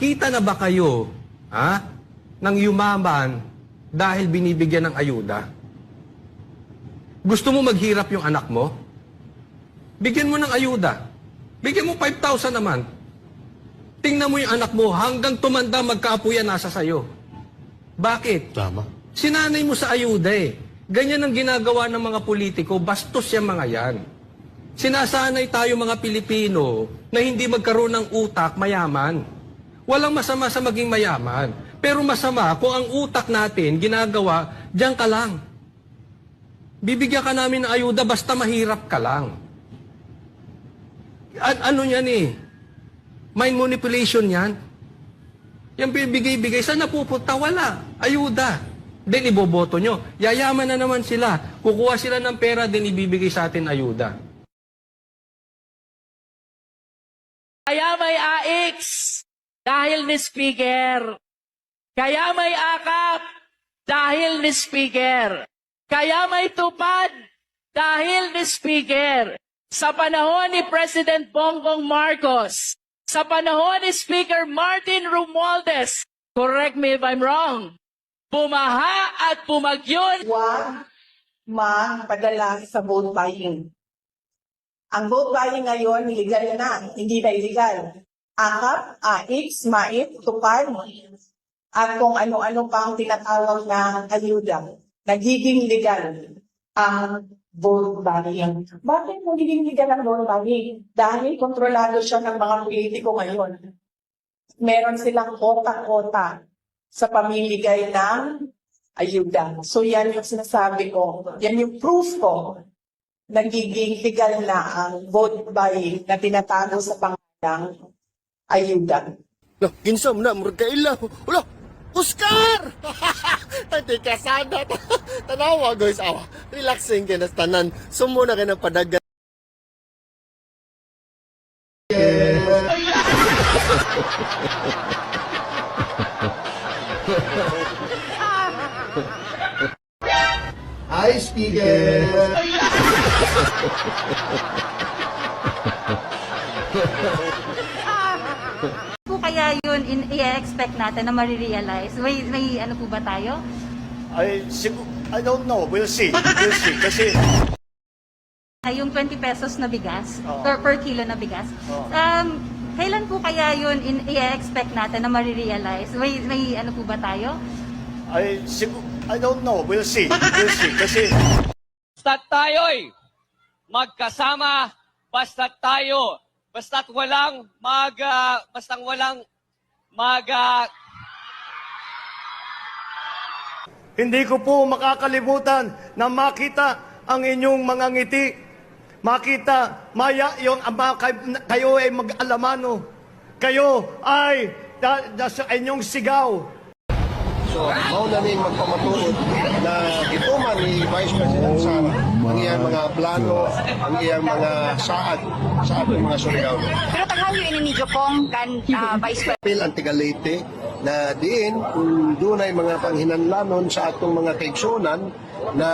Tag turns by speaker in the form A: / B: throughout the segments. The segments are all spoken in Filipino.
A: Nakakita na ba kayo ha, ng yumaman dahil binibigyan ng ayuda? Gusto mo maghirap yung anak mo? Bigyan mo ng ayuda. Bigyan mo 5,000 naman. Tingnan mo yung anak mo hanggang tumanda magkaapuyan nasa sayo. Bakit?
B: Tama.
A: Sinanay mo sa ayuda eh. Ganyan ang ginagawa ng mga politiko, bastos yung mga yan. Sinasanay tayo mga Pilipino na hindi magkaroon ng utak mayaman. Walang masama sa maging mayaman. Pero masama kung ang utak natin ginagawa, diyan ka lang. Bibigyan ka namin ng ayuda basta mahirap ka lang. An- ano yan eh? Mind manipulation yan. Yan bibigay-bigay. Saan napupunta? Wala. Ayuda. Then iboboto nyo. Yayaman na naman sila. Kukuha sila ng pera, then ibibigay sa atin ayuda.
C: Kaya may AX dahil ni Speaker. Kaya may akap dahil ni Speaker. Kaya may tupad dahil ni Speaker. Sa panahon ni President Bongbong Marcos, sa panahon ni Speaker Martin Romualdez, correct me if I'm wrong, bumaha at pumagyon
D: Huwag magpadala sa vote buying. Ang vote buying ngayon, illegal na, hindi na illegal. Akap, AX, MAIT, tupad, at kung ano-ano pang tinatawag na ayuda. Nagiging legal ang vote buying. Bakit nagiging legal ang vote buying? Dahil kontrolado siya ng mga politiko ngayon. Meron silang kota-kota sa pamimigay ng ayuda. So yan yung sinasabi ko. Yan yung proof ko. Nagiging legal na ang vote buying na tinatago sa pangalang ayuda.
B: Lah, kinsa mo na, murag kaila. Wala, Oscar! Tati ka sana. Tanawa, guys. Awa, relaxing kayo na tanan. Sumo na kayo ng padagan.
E: Hi, Speaker!
F: po kaya yun in, i-expect natin na marirealize? May, may ano po ba tayo?
B: I, sigu- I don't know. We'll see. We'll see. Kasi,
F: Ay, yung 20 pesos na bigas,
B: Oo.
F: per, per kilo na bigas.
B: Oo.
F: Um, kailan po kaya yun in, i-expect natin na marirealize? May, may ano po ba tayo?
B: I, sigu- I don't know. We'll see. We'll see. Kasi,
C: Basta't tayo'y magkasama, basta't tayo, basta't walang mag, ah, basta't walang mag, ah,
B: Hindi ko po makakalimutan na makita ang inyong mga ngiti. Makita, maya yung ama, kay- kayo ay mag-alamano. Kayo ay da, da, sa inyong sigaw.
E: So, mao na ning magpamatuod na gituman ni Vice President Sara ang iyang mga plano, ang iyang mga saad sa ating mga Surigao.
G: Pero tanghali ini ni Jopong kan ah, Vice President.
E: Apil ang Tigalete na diin kung doon ay mga panghinanlanon sa atong mga kaigsunan na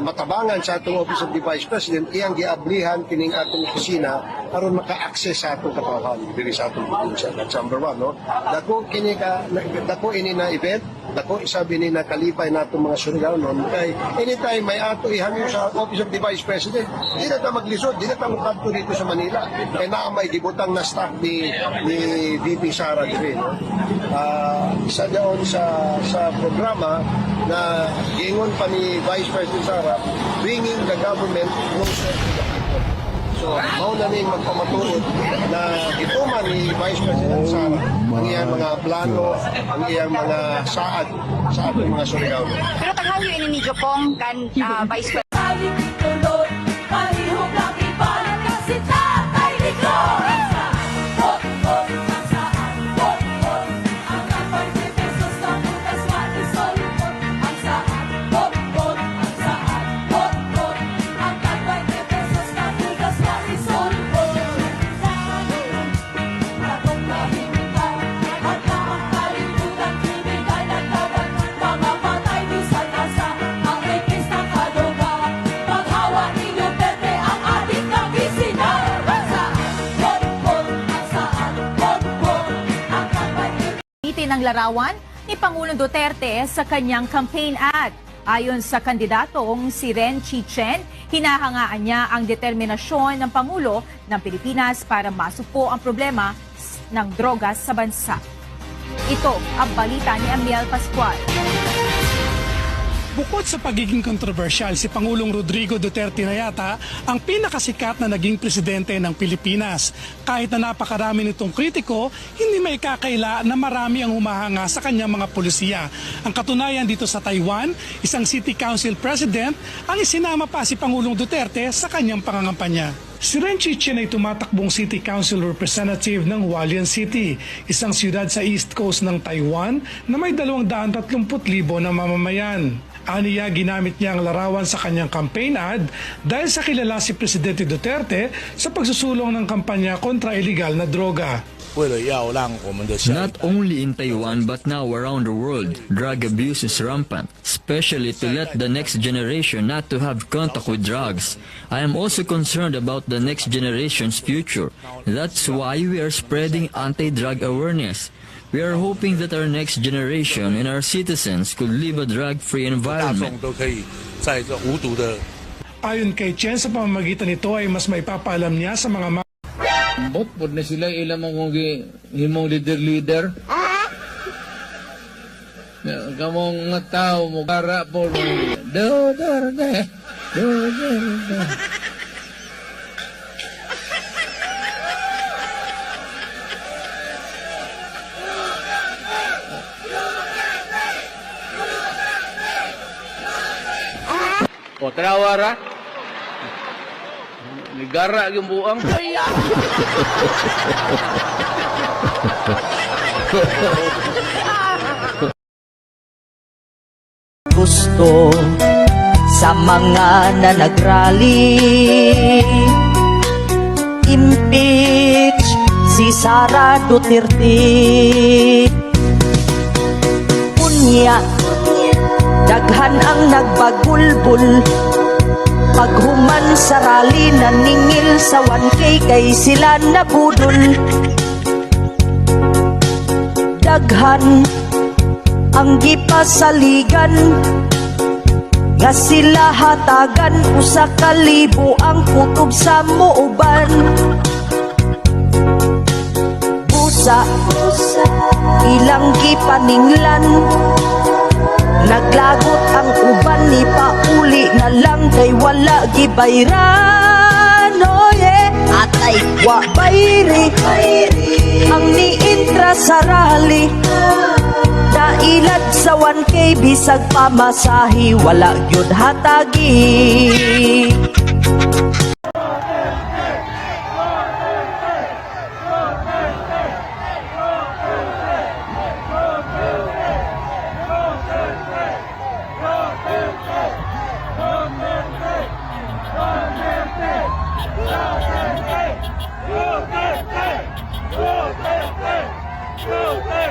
E: matabangan sa atong Office of the Vice President, iyang giablihan kining atong opisina aron maka-access sa atong katawhan diri sa atong probinsya. That's number one, no? Dako kini ka, dako ini na event, dako isabi ni na kalipay natong mga Surigao noon kay anytime may ato ihangyo sa Office of the Vice President, di na ta maglisod, di na ta mukadto dito sa Manila. Kay naa may gibutang na staff ni ni VP Sara diri, no? Ah, isa doon sa sa programa na giingon pa ni Vice President Sara, bringing the government closer to the people. So, mao na ning magpamatuod na gituman ni Vice President Sara ang iyang mga plano, ang iyang mga saad sa ating mga Surigao.
G: Pero tanghali ini ni Jopong kan ah, Vice President.
H: Ang larawan ni Pangulong Duterte sa kanyang campaign ad. Ayon sa kandidatong si Ren Chichen, hinahangaan niya ang determinasyon ng Pangulo ng Pilipinas para masupo ang problema ng drogas sa bansa. Ito ang balita ni Amiel Pascual.
I: Bukod sa pagiging kontrobersyal, si Pangulong Rodrigo Duterte na yata ang pinakasikat na naging presidente ng Pilipinas. Kahit na napakarami nitong kritiko, hindi may kakaila na marami ang humahanga sa kanyang mga polisiya. Ang katunayan dito sa Taiwan, isang city council president ang isinama pa si Pangulong Duterte sa kanyang pangangampanya. Si Ren Chichen ay tumatakbong City Council Representative ng Hualien City, isang siyudad sa east coast ng Taiwan na may 230,000 na mamamayan. Aniya ginamit niya ang larawan sa kanyang campaign ad dahil sa kilala si Presidente Duterte sa pagsusulong ng kampanya kontra ilegal na droga.
J: Not only in Taiwan but now around the world, drug abuse is rampant, especially to let the next generation not to have contact with drugs. I am also concerned about the next generation's future. That's why we are spreading anti-drug awareness. We are hoping that our next generation and our citizens could live a drug-free environment.
I: Ayon kay Chen, sa pamamagitan nito ay mas maipapaalam niya sa mga mga...
C: Bot, pod na sila ilang mga himong leader-leader. Kamong nga tao mo, para po. Do, do, do, do, do, do. O, trawara. Nigara yung buang.
D: gusto sa mga nanagrally. Impeach si Sara Duterte. Unya, daghan ang nagbagulbul. Paghuman sa rally naningil sa 1K kay sila nabudol. Daghan ang gipasaligan nga sila hatagan usa ka libo ang kutob sa muuban busa ilang gipaninglan naglagot ang uban ni pauli na lang kay wala gibayran. Oh yeah atay wa bayri. Ang niintra sa rally Nailad sa 1K bisag pamasahi wala gyud hatagi